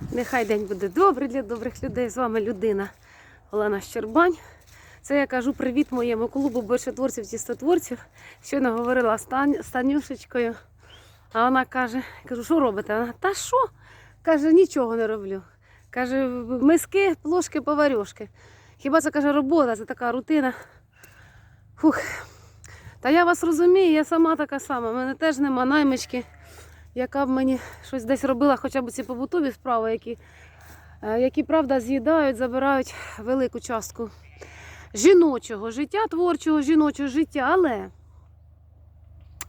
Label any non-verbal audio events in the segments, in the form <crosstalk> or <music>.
Нехай день буде добрий для добрих людей. З вами людина Олена Щербань. Це я кажу привіт моєму клубу борщотворців тістотворців. Щойно говорила з Танюшечкою. А вона каже: кажу, що робите? Вона, та що? Каже, нічого не роблю. Каже, миски, плошки, поварьошки. Хіба це каже робота, це така рутина. Фух. Та я вас розумію, я сама така сама. У мене теж нема наймички, яка б мені щось десь робила, хоча б ці побутові справи, які, е, які правда, з'їдають, забирають велику частку жіночого життя, творчого жіночого життя. Але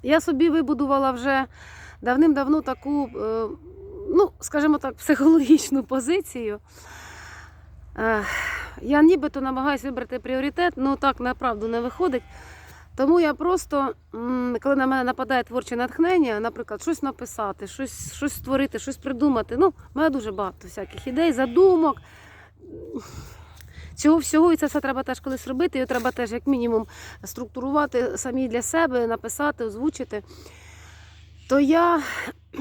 я собі вибудувала вже давним-давно таку, е, ну, скажімо так, психологічну позицію. Е, Я нібито намагаюся вибрати пріоритет, ну так направду не виходить. Тому я просто, коли на мене нападає творче натхнення, наприклад, щось написати, щось, щось створити, щось придумати. Ну, в мене дуже багато всяких ідей, задумок. Цього всього і це все треба теж колись робити. Його треба теж, як мінімум, структурувати самі для себе, написати, озвучити. То я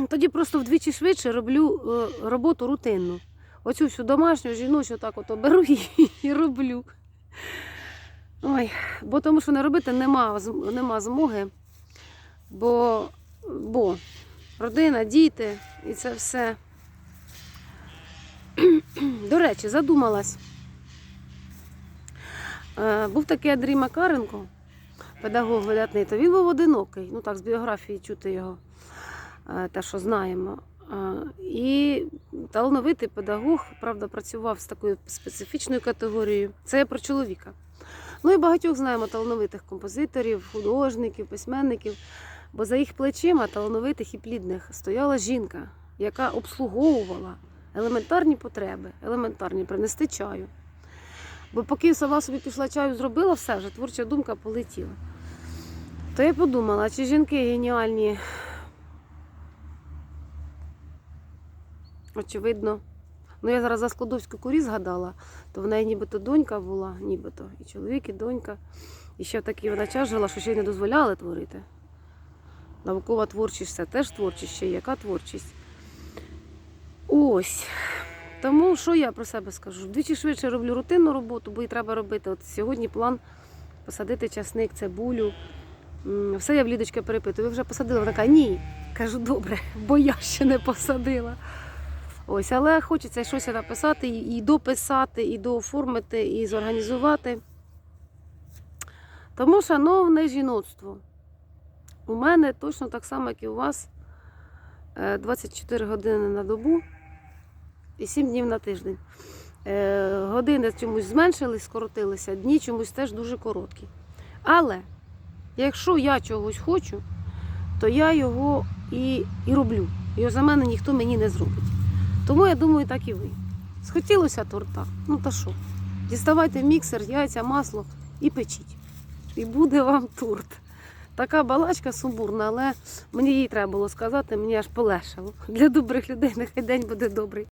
тоді просто вдвічі швидше роблю е, роботу рутинну. Оцю всю домашню жіночу так от беру <laughs> і, і роблю. Ой, бо тому що не робити нема, нема змоги. Бо, бо родина, діти і це все. До речі, задумалась. Е, Був такий Андрій Макаренко, педагог видатний, то він був одинокий. Ну так, з біографії чути його, е, те, що знаємо. Е, І талановитий педагог, правда, працював з такою специфічною категорією. Це я про чоловіка. Ну і багатьох знаємо талановитих композиторів, художників, письменників. Бо за їх плечима талановитих і плідних стояла жінка, яка обслуговувала елементарні потреби, елементарні принести чаю. Бо поки сама собі пішла чаю, зробила все, вже творча думка полетіла. То я подумала, чи жінки геніальні, очевидно. Ну, я зараз за Складовську курі згадала, то в неї нібито донька була, нібито, і чоловік, і донька. І ще в вона час жила, що ще й не дозволяли творити. Наукова творчість це теж творчість, ще яка творчість. Ось. Тому що я про себе скажу? Двічі швидше роблю рутинну роботу, бо і треба робити. От сьогодні план посадити часник, цибулю. Все я в Лідочки перепитую. Ви вже посадили? Вона каже, ні. Кажу, добре, бо я ще не посадила. Ось, але хочеться щось написати, і дописати, і дооформити, і зорганізувати. Тому, шановне жіноцтво, у мене точно так само, як і у вас, е, 24 години на добу і 7 днів на тиждень. Е, Години чомусь зменшились, скоротилися, дні чомусь теж дуже короткі. Але якщо я чогось хочу, то я його і, і роблю. Його за мене ніхто мені не зробить. Тому я думаю, так і ви. Схотілося торта. Ну та що? Діставайте міксер, яйця, масло і печіть. І буде вам торт. Така балачка сумбурна, але мені їй треба було сказати, мені аж полегшало. Для добрих людей нехай день буде добрий.